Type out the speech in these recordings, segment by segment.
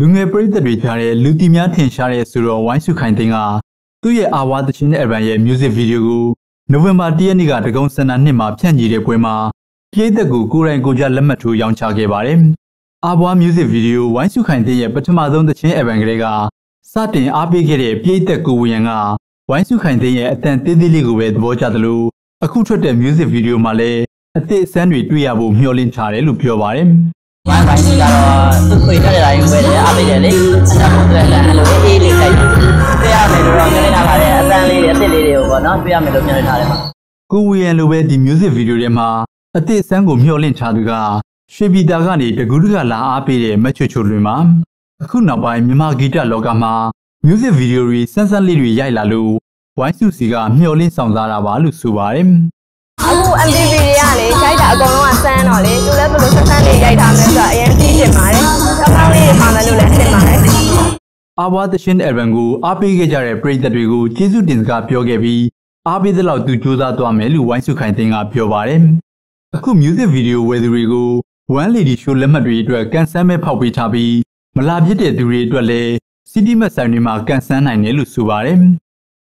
လူငယ်ပရိသတ်တွေကြားတဲ့လူတီများထင်ရှားတဲ့ဆိုတော့ဝိုင်းစုခိုင်သိန်းကသူ့ရဲ့အာဝါသချင်းနဲ့အဗန်ရဲ့ music video ကိုနိုဝင်ဘာ၁ရက်နေ့ကတကုံစန္ဒနှစ်မှာဖြန့်ချီတဲ့ပွဲမှာပြည်သက်ကိုကိုယ်တိုင်ကိုယ်ကြလက်မှတ်ထိုးရောင်းချခဲ့ပါတယ်။အာဘွား music video ဝိုင်းစုခိုင်သိန်းရဲ့ပထမဆုံးသချင်းအဗန်ကလေးကစတင်အားပေးခဲ့တဲ့ပြည်သက်ကိုဝရန်ကဝိုင်းစုခိုင်သိန်းရဲ့အတန်သေးသေးလေးကိုပဲသဘောကျသလိုအခုထွက်တဲ့ music video မှာလည်းအသစ်အစမ်းတွေတွေ့ရဖို့မျှော်လင့်ထားတယ်လို့ပြောပါတယ်။ ဝိုင်းဝိုင်းကြီးကတော့သူ့ခွေထွက်တဲ့တိုင်းပဲလေအားပေးတယ်လေအဲ့ဒါမို့သူလည်းအဲ့လိုအေးလေးတိုက်တယ်ပြရမယ်လို့တော့မျှော်လင့်ထားပါတယ်အတန်းလေးတွေအစ်စ်လေးတွေကိုပေါ့နော်ပြရမယ်လို့မျှော်လင့်ထားတယ်ပါကိုဝီယန်လိုပဲဒီ music video ထဲမှာအသစ်အစမ်းကိုမျှော်လင့်ထားသူကရွှေပြည်သားကနေတကူးတကလာအားပေးတဲ့မချွချွလွင်မှာအခုနောက်ပိုင်းမြန်မာဂီတလောကမှာ music video တွေစမ်းစမ်းလေးတွေရိုက်လာလို့ဝိုင်းစုစီကမျှော်လင့်ဆောင်စားတာပါလို့ဆိုပါတယ်အခု MTV တွေကလေရိုက်တာ အကုန်လုံးကစမ်းတော့လေသူလည်းဘယ်လိုဆက်ဆန်းလေးရိုက်ထားမလဲဆိုတော့အရင်သိချင်ပါတယ်။ကောင်းကောင်းလေးပါမယ်လို့လည်းထင်ပါတယ်။အာဘွားသရှင် album ကိုအားပေးခဲ့ကြတဲ့ပရိသတ်တွေကိုကျေးဇူးတင်စကားပြောခဲ့ပြီးအားပေးသလောက်သူစူးစမ်းသွားမယ်လို့ဝိုင်းစုခိုင်သိန်းကပြောပါတယ်အခု music video ဝယ်သူတွေကို One Lady Show လက်မှတ်တွေအတွက်ကန်ဆန်းမဲ့ဖောက်ပေးထားပြီးမလာပြစ်တဲ့သူတွေအတွက်လည်း City Mart ဆိုင်တွေမှာကန်ဆန်းနိုင်တယ်လို့ဆိုပါတယ်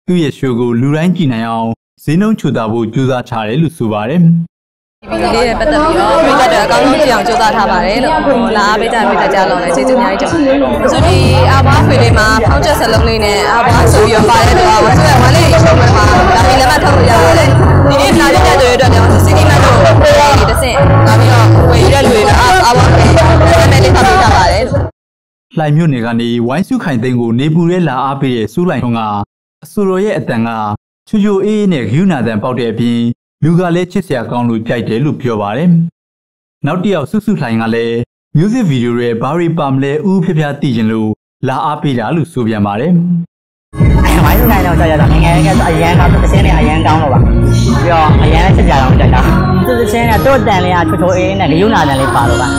သူ့ရဲ့ show ကိုလူတိုင်းကြည့်နိုင်အောင်ဈေးနှုန်းချူတာဖို့ကြိုးစားထားတယ်လို့ဆိုပါတယ်ဗီ ဒီယိုလေးနဲ့ပတ်သက်ပြီးတော့ပြည်သက်တွေအကောင်းဆုံးကြည့်အောင်ကြိုးစားထားပါတယ်လို့ဟိုလာအားပေးကြပြည်သက်ကြလုံးလည်းကျေးဇူးအများကြီးတင်ပါတယ်ဆိုဒီအာဘာဖွေလေးမှာဖောင်းချက်စလုံးလေးနဲ့အာဘာဆိုပြီးတော့ပါတယ်တော့ဝဆိုရဝါလေးရှုံးမှာဒါပြီးလက်မှတ်ထုတ်လို့ရပါတယ်ဒီနေ့နားပြတဲ့တွေအတွက်လည်းစီစီမတ်တို့ဒီတစ်ဆင့်လာပြီးတော့ဝယ်ရတဲ့လူတွေလည်းအာဘာဖွေနာမည်လေးဖတ်ပေးကြပါတယ်လို့လှိုင်မြို့နယ်ကနေဝိုင်းစုခိုင်သိန်းကိုနေပူရဲလာအားပေးတဲ့စူးလိုင်ထုံးကအဆူတော်ရဲ့အတန်ကချူချူအေးအေးနဲ့ဂယူနာတန်ပေါက်တဲ့အပြင် လူကလည်းချစ်စရာကောင်းလို့ကြိုက်တယ်လို့ပြောပါတယ်။နောက်တစ်ယောက်စုစုလှိုင်ကလည်း music video ရဲ့ဘာရီပါမလဲဥဖျဖျသိချင်လို့လာအားပေးတာလို့ဆိုပြန်ပါတယ်အဲ့ဝိုင်းစုနိုင်တော့ကြာကြာတော့ငငယ်ငယ်ဆိုအရန်တော့တစ်စင်းနဲ့အရန်ကောင်းတော့ပါပြီးတော့အရန်ချက်ကြတော့ကြတာသူတစ်စင်းနဲ့သူ့အတန်လေးကချိုချိုအေးနဲ့ဂယုနာတန်လေးပါတော့ပါ